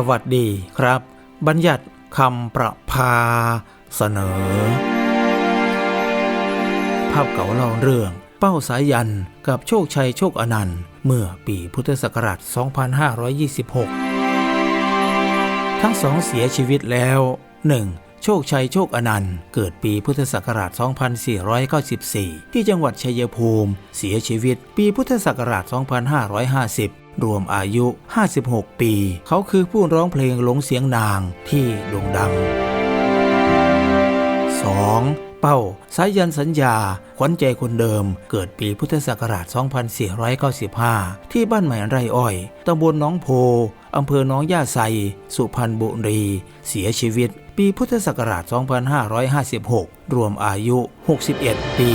สวัสดีครับ บัญญัติคำประพาเสนอ ภาพเก่าเล่าเรื่อง เป้าสายันกับโชคชัยโชคอนันต์ เมื่อปีพุทธศักราช 2526 ทั้งสองเสียชีวิตแล้ว 1. โชคชัยโชคอนันต์ เกิดปีพุทธศักราช 2494 ที่จังหวัดชัยภูมิ เสียชีวิตปีพุทธศักราช 2550 รวมอายุ 56 ปี เขาคือผู้ร้องเพลงหลงเสียงนางที่โด่งดัง 2. เป้าสายันสัญญา ขวัญใจคนเดิม เกิดปีพุทธศักราช 2495 ที่บ้านใหม่ไรอ้อยตำบลน้องโพอำเภอน้องย่าไซ สุพรรณบุรี เสียชีวิต ปีพุทธศักราช 2556 รวมอายุ 61 ปี